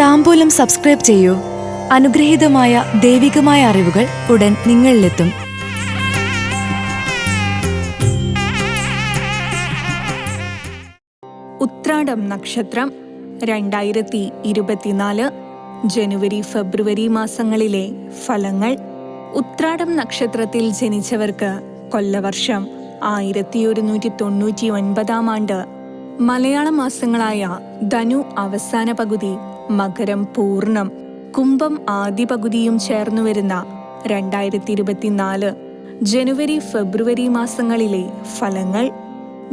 താമ്പൂലം subscribe ചെയ്യൂ. അനുഗ്രഹീതമായ ദൈവികമായ അറിവുകൾ ഉടൻ നിങ്ങളിലെത്തും. ഉത്രാടം നക്ഷത്രം രണ്ടായിരത്തി ഇരുപത്തിനാല് ജനുവരി ഫെബ്രുവരി മാസങ്ങളിലെ ഫലങ്ങൾ. ഉത്രാടം നക്ഷത്രത്തിൽ ജനിച്ചവർക്ക് കൊല്ലവർഷം ആയിരത്തി ഒരുന്നൂറ്റി തൊണ്ണൂറ്റി ഒൻപതാം ആണ്ട് മലയാള മാസങ്ങളായ ധനു അവസാന പകുതി മകരം പൂർണം കുംഭം ആദ്യ പകുതിയും ചേർന്നു വരുന്ന രണ്ടായിരത്തി ഇരുപത്തിനാല് ജനുവരി ഫെബ്രുവരി മാസങ്ങളിലെ ഫലങ്ങൾ.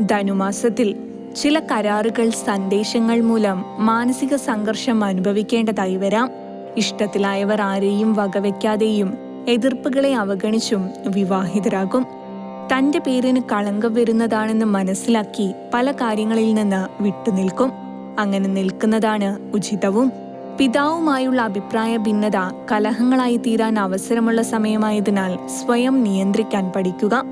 ധനുമാസത്തിൽ ചില കരാറുകൾ സന്ദേശങ്ങൾ മൂലം മാനസിക സംഘർഷം അനുഭവിക്കേണ്ടതായി വരാം. ഇഷ്ടത്തിലായവർ ആരെയും വകവെക്കാതെയും എതിർപ്പുകളെ അവഗണിച്ചും വിവാഹിതരാകും. തന്റെ പേരിന് കളങ്കം വരുന്നതാണെന്ന് മനസ്സിലാക്കി പല കാര്യങ്ങളിൽ നിന്ന് വിട്ടുനിൽക്കും അങ്ങനെ നിൽക്കുന്നതാണ് ഉചിതവും പിതാവുമായുള്ള അഭിപ്രായ ഭിന്നത കലഹങ്ങളായി തീരാൻ അവസരമുള്ള സമയമായതിനാൽ സ്വയം നിയന്ത്രിക്കാൻ പഠിക്കുക.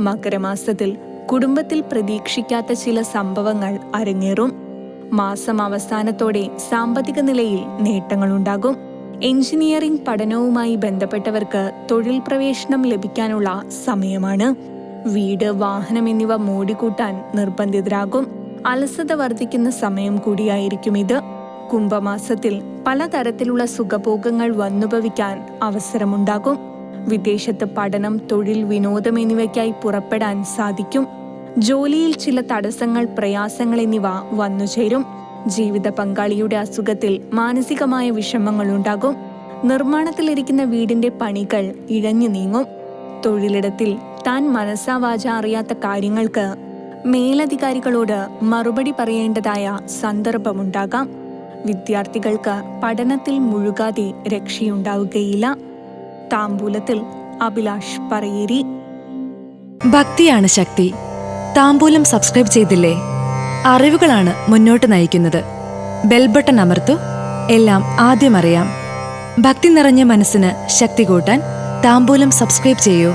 മകരമാസത്തിൽ കുടുംബത്തിൽ പ്രതീക്ഷിക്കാത്ത ചില സംഭവങ്ങൾ അരങ്ങേറും. മാസം അവസാനത്തോടെ സാമ്പത്തിക നിലയിൽ നേട്ടങ്ങളുണ്ടാകും എഞ്ചിനീയറിംഗ് പഠനവുമായി ബന്ധപ്പെട്ടവർക്ക് തൊഴിൽ പ്രവേശനം ലഭിക്കാനുള്ള സമയമാണ്. വീട് വാഹനം എന്നിവ മൂടിക്കൂട്ടാൻ നിർബന്ധിതരാകും. അലസത വർദ്ധിക്കുന്ന സമയം കൂടിയായിരിക്കും ഇത്. കുംഭമാസത്തിൽ പലതരത്തിലുള്ള സുഖഭോഗങ്ങൾ വന്നുഭവിക്കാൻ അവസരമുണ്ടാകും. വിദേശത്ത് പഠനം തൊഴിൽ വിനോദം എന്നിവയ്ക്കായി പുറപ്പെടാൻ സാധിക്കും. ജോലിയിൽ ചില തടസ്സങ്ങൾ പ്രയാസങ്ങൾ എന്നിവ വന്നുചേരും. ജീവിത പങ്കാളിയുടെ അസുഖത്തിൽ മാനസികമായ വിഷമങ്ങൾ ഉണ്ടാകും നിർമ്മാണത്തിലിരിക്കുന്ന വീടിന്റെ പണികൾ ഇഴഞ്ഞു നീങ്ങും. തൊഴിലിടത്തിൽ താൻ മനസ്സാവാച അറിയാത്ത കാര്യങ്ങൾക്ക് മേലധികാരികളോട് മറുപടി പറയേണ്ടതായ സന്ദർഭമുണ്ടാകാം. വിദ്യാർത്ഥികൾക്ക് പഠനത്തിൽ മുഴുകാതെ രക്ഷയുണ്ടാവുകയില്ല. താമ്പൂലത്തിൽ അഭിലാഷ് പറയേരി. ഭക്തിയാണ് ശക്തി. താമ്പൂലം സബ്സ്ക്രൈബ് ചെയ്തില്ലേ? അറിവുകളാണ് മുന്നോട്ട് നയിക്കുന്നത്. ബെൽബട്ടൺ അമർത്തു. എല്ലാം ആദ്യം അറിയാം. ഭക്തി നിറഞ്ഞ മനസ്സിന് ശക്തി കൂട്ടാൻ താമ്പൂലം സബ്സ്ക്രൈബ് ചെയ്യൂ.